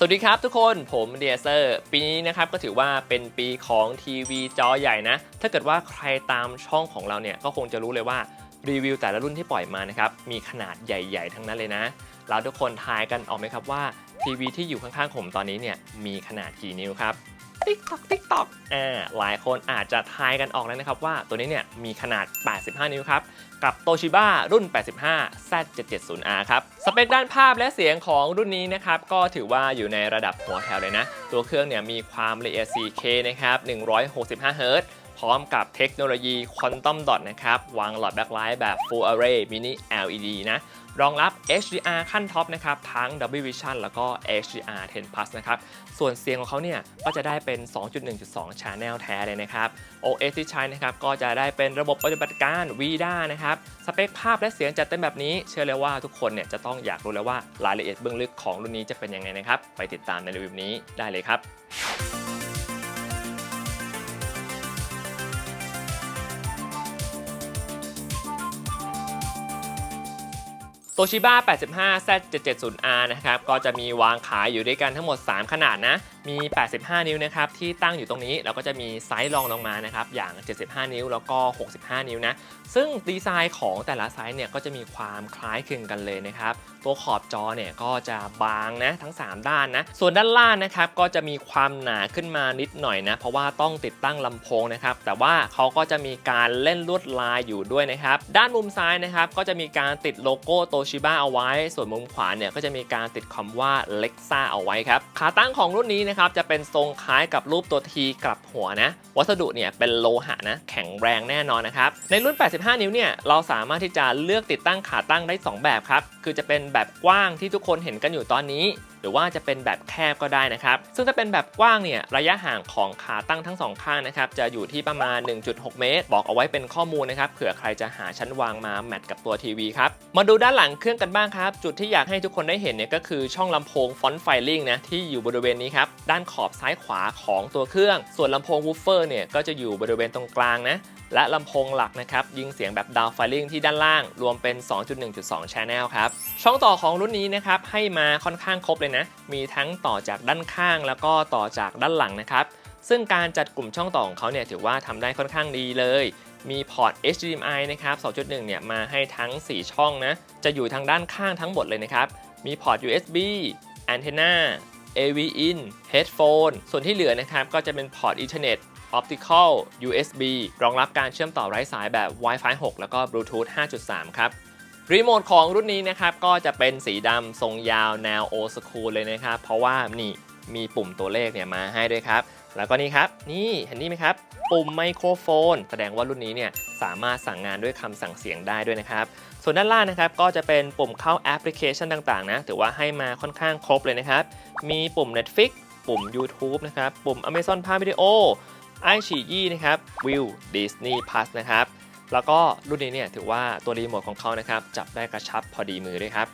สวัสดีครับทุกคนผมเดียเซอร์ปีนี้นะครับก็ถือว่าเป็นปีของทีวีจอใหญ่นะ ถ้าเกิดว่าใครตามช่องของเราเนี่ยก็คงจะรู้เลยว่ารีวิวแต่ละรุ่นที่ปล่อยมานะครับมีขนาดใหญ่ ๆ ทั้งนั้นเลยนะแล้วทุกคนทายกันออกไหมครับว่าทีวีที่อยู่ข้างๆผมตอนนี้เนี่ยมีขนาดกี่นิ้วครับ ติ๊กตอกติ๊กตอกอ่าหลายคนอาจจะทายกันออกแล้วนะครับว่าตัวนี้เนี่ยมีขนาด 85 นิ้วครับ กับ Toshiba รุ่น 85 Z770R ครับ สเปคด้านภาพและเสียงของรุ่นนี้นะครับ ก็ถือว่าอยู่ในระดับหัวแถวเลยนะ ตัวเครื่องเนี่ยมีความละเอียด 4K นะครับ 165 Hz พร้อมกับเทคโนโลยี Quantum Dot นะครับ วางหลอดแบ็คไลท์แบบ Full Array Mini LED นะ รองรับ HDR ขั้นท็อปนะครับทั้ง Dolby Vision แล้วก็ HDR 10 Plus นะครับส่วนเสียงของเขาเนี่ยก็จะได้เป็น 2.1.2 Channel แท้เลยนะครับ OS ที่ใช้นะครับก็จะได้เป็นระบบปฏิบัติการ VIDA นะครับสเปคภาพและเสียงจัดเต็มแบบนี้เชื่อเลยว่าทุกคนเนี่ยจะต้องอยากรู้แล้วว่ารายละเอียดเบื้องลึกของรุ่นนี้จะเป็นยังไงนะครับไปติดตามในรีวิวนี้ได้เลยครับ โตชิบ้า85 Z770R นะครับ ก็จะมีวางขายอยู่ด้วยกันทั้งหมด 3 ขนาดนะ มี 85 นิ้วนะครับที่ตั้งอยู่ตรงนี้แล้วก็จะมีไซส์รองลงมานะครับอย่าง 75 นิ้วแล้วก็ 65 นิ้วนะซึ่งดีไซน์ของแต่ละไซส์เนี่ยก็จะมีความคล้ายคลึงกันเลยนะครับตัวขอบจอเนี่ยก็จะบางนะทั้ง 3 ด้านนะส่วนด้านล่างนะครับก็จะมีความหนาขึ้นมานิดหน่อยนะเพราะว่าต้องติดตั้งลำโพงนะครับแต่ว่าเขาก็จะมีการเล่นลวดลายอยู่ด้วยนะครับด้านมุมซ้ายนะครับก็จะมีการติดโลโก้โตชิบ้าเอาไว้ ส่วนมุมขวาเนี่ยก็จะมีการติดคำว่า Lexa เอาไว้ครับขาตั้งของรุ่นนี้นะครับจะเป็นทรงคล้ายกับรูปตัว T กลับหัวนะ วัสดุเนี่ยเป็นโลหะนะ แข็งแรงแน่นอนนะครับ ในรุ่น 85 นิ้วเนี่ยเราสามารถที่จะเลือกติดตั้งขาตั้งได้ 2 แบบครับ คือจะเป็นแบบกว้างที่ทุกคนเห็นกันอยู่ตอนนี้หรือว่าจะเป็นแบบแคบก็ได้นะครับ ซึ่งถ้าเป็นแบบกว้างเนี่ยระยะห่างของขาตั้งทั้งสองข้างนะครับจะอยู่ที่ประมาณ 1.6 เมตร บอกเอาไว้เป็นข้อมูลนะครับเผื่อใครจะหาชั้นวางมาแมทกับตัวทีวีครับมาดูด้านหลังเครื่องกันบ้างครับจุดที่อยากให้ทุกคนได้เห็นเนี่ยก็คือช่องลำโพงฟอนต์ไฟลิงนะที่อยู่บริเวณนี้ครับด้านขอบซ้ายขวาของตัวเครื่อง ส่วนลำโพงวูฟเฟอร์เนี่ยก็จะอยู่บริเวณตรงกลางนะ และลำโพงหลักนะครับยิงเสียงแบบดาวไฟลิงที่ด้านล่างรวมเป็น 2.1.2 Channel ครับช่องต่อของรุ่นนี้นะครับให้มาค่อนข้างครบเลยนะ มีทั้งต่อจากด้านข้างแล้วก็ต่อจากด้านหลังนะครับซึ่งการจัดกลุ่มช่องต่อของเขาเนี่ยถือว่าทำได้ค่อนข้างดีเลย มีพอร์ต HDMI นะครับ 2.1 เนี่ยมาให้ทั้ง 4 ช่องนะ จะอยู่ทางด้านข้างทั้งหมดเลยนะครับ มีพอร์ต USB Antenna AV in Headphone ส่วนที่เหลือนะครับก็จะเป็นพอร์ต Ethernet Optical USB รองรับการเชื่อมต่อไร้สายแบบ Wi-Fi 6 แล้วก็ Bluetooth 5.3 ครับรีโมทของรุ่นนี้นะครับ ก็จะเป็นสีดำทรงยาวแนวโอ o คูลเลยนะครับ เพราะว่านี่มีปุ่มตัวเลขเนี่ยมาให้ด้วยครับ แล้วก็นี่ครับ นี่เห็นนี่ไหมครับ ปุ่มไมโครโฟน แสดงว่ารุ่นนี้เนี่ยสามารถสั่งงานด้วยคำสั่งเสียงได้ด้วยนะครับ ส่วนด้านล่างนะครับก็จะเป็นปุ่มเข้าแอปพลิเคชันต่างๆนะถือว่าให้มาค่อนข้างครบเลยนะครับ มีปุ่ม Netflix ปุ่ม YouTube นะครับ ปุ่ม Amazon Prime Video ไอฉียี่นะครับวิวดิสนีย์พ u s นะครับ แล้วก็รุ่นนี้เนี่ยถือว่าตัวรีโมทของเขานะครับจับได้กระชับพอดีมือด้วยครับ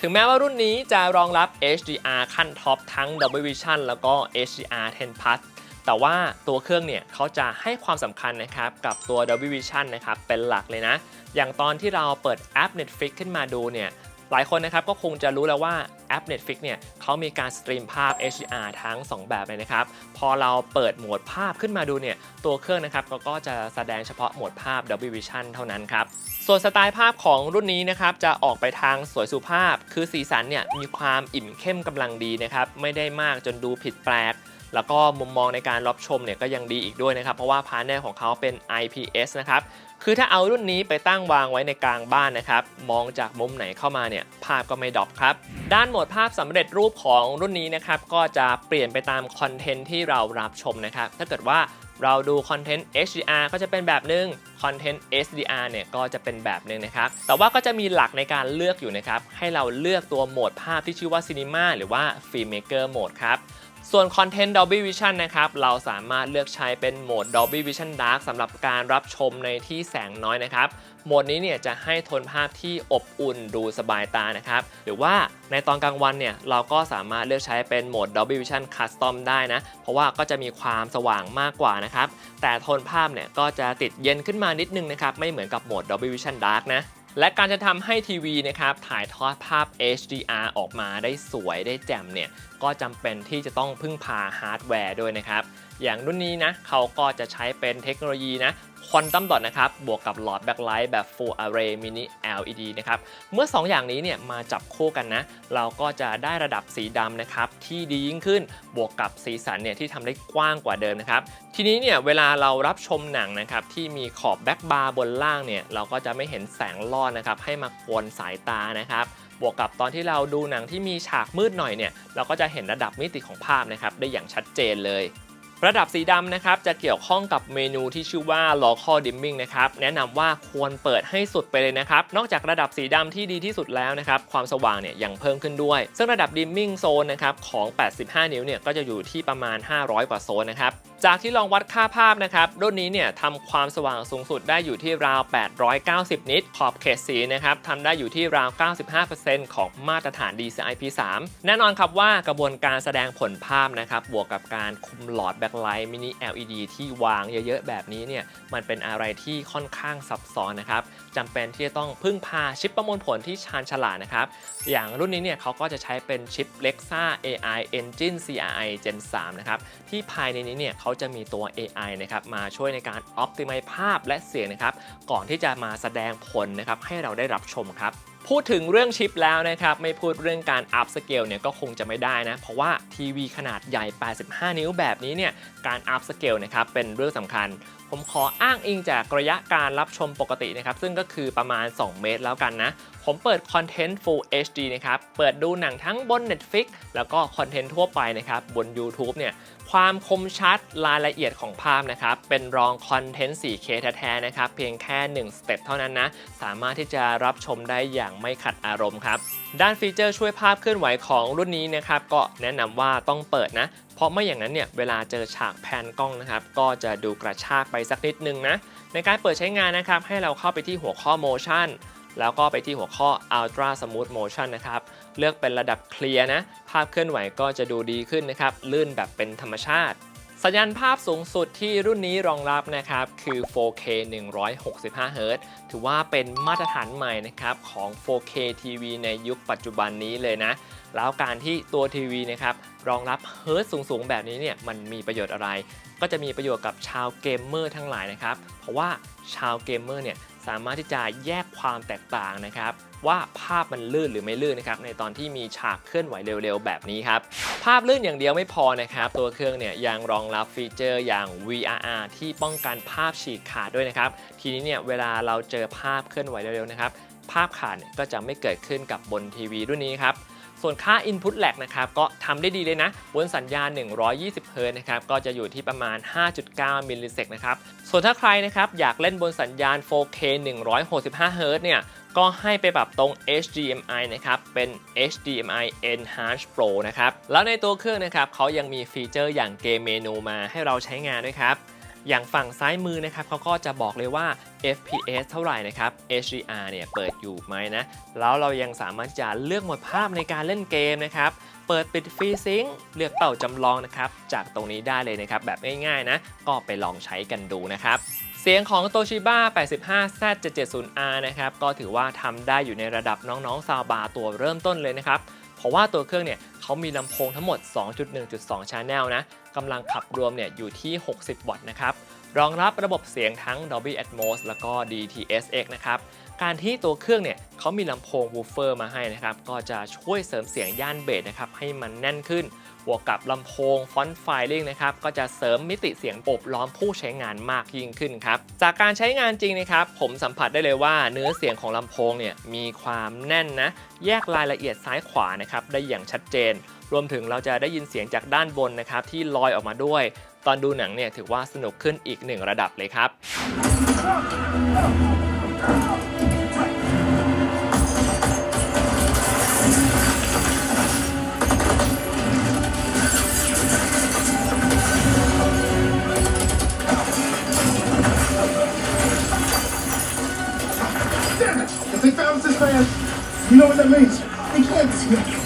ถึงแม้ว่ารุ่นนี้จะรองรับ HDR ขั้นท็อปทั้ง Dolby Vision แล้วก็ HDR 10 Plus แต่ว่าตัวเครื่องเนี่ยเขาจะให้ความสำคัญนะครับกับตัว Dolby Vision นะครับเป็นหลักเลยนะ อย่างตอนที่เราเปิดแอป Netflix ขึ้นมาดูเนี่ยหลายคนนะครับก็คงจะรู้แล้วว่า ป Netflix เนี่ยเขามีการสตรีมภาพ HDR ทั้ง 2 แบบเลยนะครับ พอเราเปิดโหมดภาพขึ้นมาดูเนี่ย ตัวเครื่องนะครับก็ก็จะแสดงเฉพาะโหมดภาพ Dolby Vision เท่านั้นครับ ส่วนสไตล์ภาพของรุ่นนี้นะครับ จะออกไปทางสวยสุภาพ คือสีสันเนี่ยมีความอิ่มเข้มกำลังดีนะครับ ไม่ได้มากจนดูผิดแปลกแล้วก็มุมมองในการรับชมเนี่ยก็ยังดีอีกด้วยนะครับ เพราะว่าพาร์เนลของเขาเป็น IPS นะครับ คือถ้าเอารุ่นนี้ไปตั้งวางไว้ในกลางบ้านนะครับ มองจากมุมไหนเข้ามาเนี่ยภาพก็ไม่ดรอปครับ ด้านโหมดภาพสำเร็จรูปของรุ่นนี้นะครับก็จะเปลี่ยนไปตามคอนเทนต์ที่เรารับชมนะครับ ถ้าเกิดว่าเราดูคอนเทนต์ HDR ก็จะเป็นแบบหนึ่งคอนเทนต์ SDR เนี่ยก็จะเป็นแบบหนึ่งนะครับ แต่ว่าก็จะมีหลักในการเลือกอยู่นะครับ ให้เราเลือกตัวโหมดภาพที่ชื่อว่า Cinema หรือว่า Filmmaker Mode ครับ ส่วนคอนเทนต์ Dolby Vision นะครับ เราสามารถเลือกใช้เป็นโหมด Dolby Vision Dark สำหรับการรับชมในที่แสงน้อยนะครับ โหมดนี้เนี่ยจะให้โทนภาพที่อบอุ่นดูสบายตานะครับ หรือว่าในตอนกลางวันเนี่ย เราก็สามารถเลือกใช้เป็นโหมด Dolby Vision Custom ได้นะ เพราะว่าก็จะมีความสว่างมากกว่านะครับ แต่โทนภาพเนี่ยก็จะติดเย็นขึ้นมานิดนึงนะครับ ไม่เหมือนกับโหมด Dolby Vision Dark นะ และการจะทำให้ทีวีนะครับถ่ายทอดภาพ HDR ออกมาได้สวยได้แจ่มเนี่ยก็จำเป็นที่จะต้องพึ่งพาฮาร์ดแวร์ด้วยนะครับ อย่างรุ่นนี้นะเขาก็จะใช้เป็นเทคโนโลยีนะควอนตัมดอทนะครับ บวกกับหลอดแบ็คไลท์แบบ Full Array Mini LED นะครับ เมื่อ 2 อย่างนี้เนี่ยมาจับคู่กันนะ เราก็จะได้ระดับสีดำนะครับ ที่ดียิ่งขึ้น บวกกับสีสันเนี่ยที่ทำได้กว้างกว่าเดิมนะครับ ทีนี้เนี่ยเวลาเรารับชมหนังนะครับ ที่มีขอบแบ็คบาร์บนล่างเนี่ย เราก็จะไม่เห็นแสงลอดนะครับ ให้มากวนสายตานะครับบวกกับตอนที่เราดูหนังที่มีฉากมืดหน่อยเนี่ย เราก็จะเห็นระดับมิติของภาพนะครับ ได้อย่างชัดเจนเลย ระดับสีดำนะครับจะเกี่ยวข้องกับเมนูที่ชื่อว่า local dimming นะครับแนะนำว่าควรเปิดให้สุดไปเลยนะครับ นอกจากระดับสีดำที่ดีที่สุดแล้วนะครับความสว่างเนี่ยยังเพิ่มขึ้นด้วย ซึ่งระดับ dimming zone นะครับของ 85 นิ้วเนี่ยก็จะอยู่ที่ประมาณ 500 กว่าโซนนะครับ จากที่ลองวัดค่าภาพนะครับ รุ่นนี้เนี่ยทำความสว่างสูงสุดได้อยู่ที่ราว 890 นิต ขอบเขตสีนะครับทำได้อยู่ที่ราว 95%ของมาตรฐาน DCI P3 แน่นอนครับว่ากระบวนการแสดงผลภาพนะครับ บวกกับการคุมหลอดแบ็คไลท์มินิ LED ที่วางเยอะๆ แบบนี้เนี่ยมันเป็นอะไรที่ค่อนข้างซับซ้อนนะครับจำเป็นที่จะต้องพึ่งพาชิปประมวลผลที่ชาญฉลาดนะครับอย่างรุ่นนี้เนี่ยเขาก็จะใช้เป็นชิป Lexa AI Engine CRI Gen 3นะครับที่ภายในนี้เนี่ยเขาจะมีตัว AI นะครับมาช่วยในการ Optimize ภาพและเสียงนะครับก่อนที่จะมาแสดงผลนะครับให้เราได้รับชมครับพูดถึงเรื่องชิปแล้วนะครับไม่พูดเรื่องการอัพสเกลเนี่ยก็คงจะไม่ได้นะ เพราะว่าทีวีขนาดใหญ่ 85 นิ้วแบบนี้เนี่ยการอัพสเกลนะครับเป็นเรื่องสำคัญผมขออ้างอิงจากระยะการรับชมปกตินะครับซึ่งก็คือประมาณ 2 เมตรแล้วกันนะ ผมเปิดคอนเทนต์ Full HD นะครับ เปิดดูหนังทั้งบน Netflix แล้วก็คอนเทนต์ทั่วไปนะครับ บน YouTube เนี่ยความคมชัดรายละเอียดของภาพนะครับ เป็นรองคอนเทนต์ 4K แท้ๆนะครับ เพียงแค่ 1 สเต็ปเท่านั้นนะ สามารถที่จะรับชมได้อย่างไม่ขัดอารมณ์ครับ ด้านฟีเจอร์ช่วยภาพเคลื่อนไหวของรุ่นนี้นะครับ ก็แนะนำว่าต้องเปิดนะเพราะไม่อย่างนั้นเนี่ยเวลาเจอฉากแพนกล้องนะครับ ก็จะดูกระชากไปสักนิดนึงนะ ในการเปิดใช้งานนะครับ ให้เราเข้าไปที่หัวข้อ motion แล้วก็ไปที่หัวข้อ ultra smooth motion นะครับ เลือกเป็นระดับเคลียร์นะ ภาพเคลื่อนไหวก็จะดูดีขึ้นนะครับ ลื่นแบบเป็นธรรมชาติ สัญญาณภาพสูงสุดที่รุ่นนี้รองรับนะครับคือ 4K 165 Hz ถือว่าเป็นมาตรฐานใหม่นะครับของ 4K TV ในยุคปัจจุบันนี้เลยนะ แล้วการที่ตัวทีวีนะครับรองรับเฮิร์ตสูงๆ แบบนี้เนี่ยมันมีประโยชน์อะไร ก็จะมีประโยชน์กับชาวเกมเมอร์ทั้งหลายนะครับ เพราะว่าชาวเกมเมอร์เนี่ยสามารถที่จะแยกความแตกต่างนะครับ ว่าภาพมันลื่นหรือไม่ลื่นนะครับในตอนที่มีฉากเคลื่อนไหวเร็วๆ แบบนี้ครับ ภาพลื่นอย่างเดียวไม่พอนะครับ ตัวเครื่องเนี่ยยังรองรับฟีเจอร์อย่าง VRR ที่ป้องกันภาพฉีกขาดด้วยนะครับ ทีนี้เนี่ยเวลาเราเจอภาพเคลื่อนไหวเร็วๆนะครับภาพขาดก็จะไม่เกิดขึ้นกับบนทีวีรุ่นนี้ครับ ส่วนค่า Input lag นะครับก็ทำได้ดีเลยนะบนสัญญาณ 120 Hz นะครับก็จะอยู่ที่ประมาณ 5.9มิลลิเซกนะครับส่วนถ้าใครนะครับอยากเล่นบนสัญญาณ 4K 165 Hz เนี่ยก็ให้ไปปรับตรง HDMI นะครับ เป็น HDMI Enhanced Pro นะครับ แล้วในตัวเครื่องนะครับเขายังมีฟีเจอร์อย่างเกมเมนูมาให้เราใช้งานด้วยครับ อย่างฝั่งซ้ายมือนะครับเขาก็จะบอกเลยว่า FPS เท่าไหร่นะครับ HDR เนี่ยเปิดอยู่ไหมนะ แล้วเรายังสามารถจะเลือกหมดภาพในการเล่นเกมนะครับ เปิดปิดฟรีซิงเลือกเป่าจำลองนะครับ จากตรงนี้ได้เลยนะครับ แบบง่ายๆนะ ก็ไปลองใช้กันดูนะครับเสียงของ Toshiba 85Z770R นะครับ ก็ถือว่าทำได้อยู่ในระดับน้องๆซาวบาตัวเริ่มต้นเลยนะครับ เพราะว่าตัวเครื่องเนี่ยเขามีลำโพงทั้งหมด 2.1.2 Channel นะ กำลังขับรวมเนี่ยอยู่ที่ 60 วัตต์นะครับรองรับระบบเสียงทั้ง Dolby Atmos แล้วก็ DTS:X นะครับการที่ตัวเครื่องเนี่ยเขามีลำโพงวูฟเฟอร์มาให้นะครับก็จะช่วยเสริมเสียงย่านเบสนะครับให้มันแน่นขึ้นบวกกับลำโพงฟอนต์ไฟลิ่งนะครับก็จะเสริมมิติเสียงโอบล้อมผู้ใช้งานมากยิ่งขึ้นครับจากการใช้งานจริงนะครับผมสัมผัสได้เลยว่าเนื้อเสียงของลำโพงเนี่ยมีความแน่นนะแยกรายละเอียดซ้ายขวานะครับได้อย่างชัดเจนรวมถึงเราจะได้ยินเสียงจากด้านบนนะครับที่ลอยออกมาด้วย ตอนดูหนังเนี่ยถือว่าสนุกขึ้นอีกหนึ่งระดับเลยครับ Damn it! If they found this man, you know what that means? They can't see it.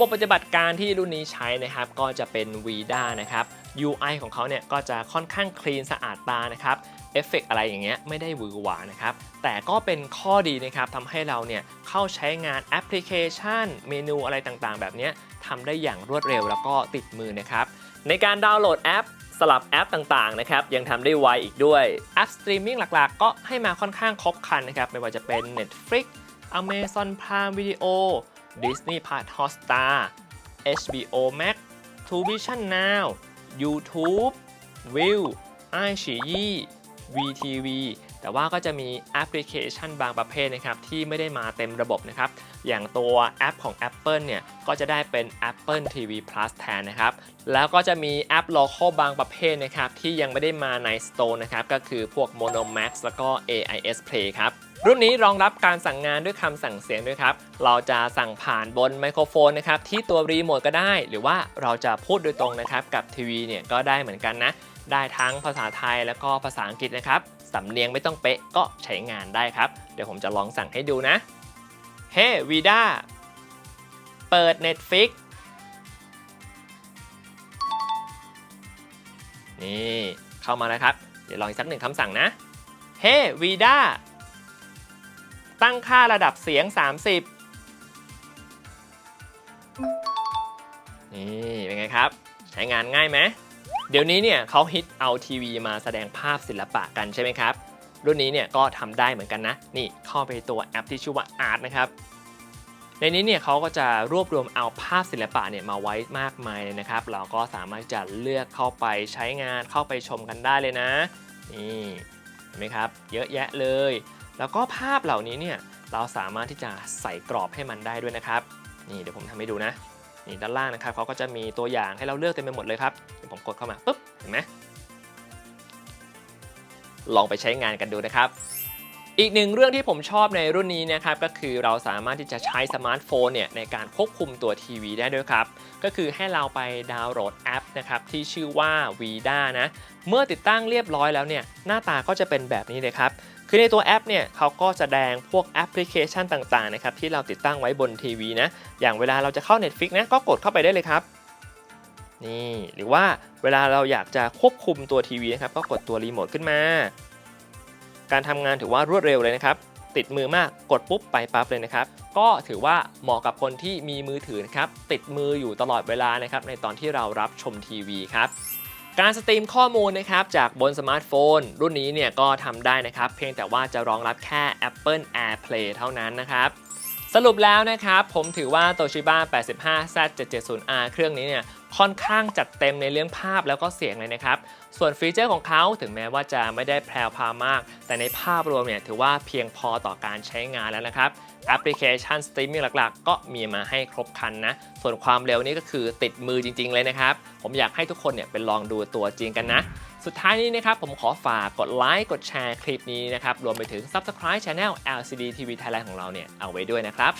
บบปฏิบัติการที่รุ่นนี้ใช้นะครับ ก็จะเป็น VIDA นะครับ UI ของเขาเนี่ยก็จะค่อนข้างคลีนสะอาดตานะครับเอฟเฟกต์อะไรอย่างเงี้ยไม่ได้หวือหวานะครับ แต่ก็เป็นข้อดีนะครับทำให้เราเนี่ยเข้าใช้งานแอปพลิเคชัน เมนูอะไรต่างๆ แบบนี้ทำได้อย่างรวดเร็วแล้วก็ติดมือนะครับ ในการดาวน์โหลดแอปสลับแอปต่างๆนะครับยังทำได้ไวอีกด้วยแอปสตรีมมิ่งหลักๆ ก็ให้มาค่อนข้างครบครันนะครับไม่ว่าจะเป็น Netflix Amazon Prime Video Disney Plus Hotstar HBO Max t u v i s i o n Now YouTube View iQIYI VTV แต่ว่าก็จะมีแอปพลิเคชันบางประเภทนะครับที่ไม่ได้มาเต็มระบบนะครับ อย่างตัวแอปของ Apple เนี่ยก็จะได้เป็น Apple TV Plus แทนนะครับ แล้วก็จะมีแอป local บางประเภทนะครับที่ยังไม่ได้มาใน Store นะครับก็คือพวก Mono Max แล้วก็ AIS Play ครับรุ่นนี้รองรับการสั่งงานด้วยคำสั่งเสียงด้วยครับ เราจะสั่งผ่านบนไมโครโฟนนะครับที่ตัวรีโมทก็ได้ หรือว่าเราจะพูดโดยตรงนะครับกับทีวีเนี่ยก็ได้เหมือนกันนะ ได้ทั้งภาษาไทยแล้วก็ภาษาอังกฤษนะครับ สำเนียงไม่ต้องเป๊ะก็ใช้งานได้ครับ เดี๋ยวผมจะลองสั่งให้ดูนะ เฮ้วีด้าเปิด Netflix นี่เข้ามาแล้วครับ เดี๋ยวลองอีกสักหนึ่งคำสั่งนะ เฮ้วีด้าตั้งค่าระดับเสียง 30 นี่เป็นไงครับ ใช้งานง่ายไหม เดี๋ยวนี้เนี่ยเขาฮิตเอาทีวีมาแสดงภาพศิลปะกันใช่ไหมครับ รุ่นนี้เนี่ยก็ทำได้เหมือนกันนะ นี่เข้าไปตัวแอปที่ชื่อว่า Art นะครับ ในนี้เนี่ยเขาก็จะรวบรวมเอาภาพศิลปะเนี่ยมาไว้มากมายเลยนะครับ เราก็สามารถจะเลือกเข้าไปใช้งานเข้าไปชมกันได้เลยนะ นี่เห็นไหมครับ เยอะแยะเลย แล้วก็ภาพเหล่านี้เนี่ยเราสามารถที่จะใส่กรอบให้มันได้ด้วยนะครับ นี่เดี๋ยวผมทำให้ดูนะ นี่ด้านล่างนะครับเขาก็จะมีตัวอย่างให้เราเลือกเต็มไปหมดเลยครับผมกดเข้ามาปุ๊บเห็นไหมลองไปใช้งานกันดูนะครับ อีกหนึ่งเรื่องที่ผมชอบในรุ่นนี้นะครับก็คือเราสามารถที่จะใช้สมาร์ทโฟนเนี่ยในการควบคุมตัวทีวีได้ด้วยครับ ก็คือให้เราไปดาวน์โหลดแอปนะครับที่ชื่อว่า Vida นะ เมื่อติดตั้งเรียบร้อยแล้วเนี่ยหน้าตาก็จะเป็นแบบนี้เลยครับ คือในตัวแอปเนี่ยเขาก็แสดงพวกแอปพลิเคชันต่างๆนะครับที่เราติดตั้งไว้บนทีวีนะ อย่างเวลาเราจะเข้า Netflix นะก็กดเข้าไปได้เลยครับนี่หรือว่าเวลาเราอยากจะควบคุมตัวทีวีนะครับก็กดตัวรีโมทขึ้นมา การทำงานถือว่ารวดเร็วเลยนะครับ ติดมือมากกดปุ๊บไปปั๊บเลยนะครับ ก็ถือว่าเหมาะกับคนที่มีมือถือนะครับติดมืออยู่ตลอดเวลานะครับในตอนที่เรารับชมทีวีครับ การสตรีมข้อมูลนะครับจากบนสมาร์ทโฟน รุ่นนี้เนี่ยก็ทำได้นะครับ เพียงแต่ว่าจะรองรับแค่ Apple AirPlay เท่านั้นนะครับ สรุปแล้วนะครับผมถือว่า Toshiba 85Z770R เครื่องนี้เนี่ยค่อนข้างจัดเต็มในเรื่องภาพแล้วก็เสียงเลยนะครับ ส่วนฟีเจอร์ของเขาถึงแม้ว่าจะไม่ได้แพรวพามาก แต่ในภาพรวมเนี่ยถือว่าเพียงพอต่อการใช้งานแล้วนะครับแอปพลิเคชันสตรีมมิ่งหลักๆ ก็มีมาให้ครบครันนะ ส่วนความเร็วนี่ก็คือติดมือจริง ๆ เลยนะครับ ผมอยากให้ทุกคนเนี่ยไปลองดูตัวจริงกันนะ สุดท้ายนี้นะครับ ผมขอฝากกดไลค์กดแชร์คลิปนี้นะครับ รวมไปถึง Subscribe Channel LCD TV Thailand ของเราเนี่ยเอาไว้ด้วยนะครับ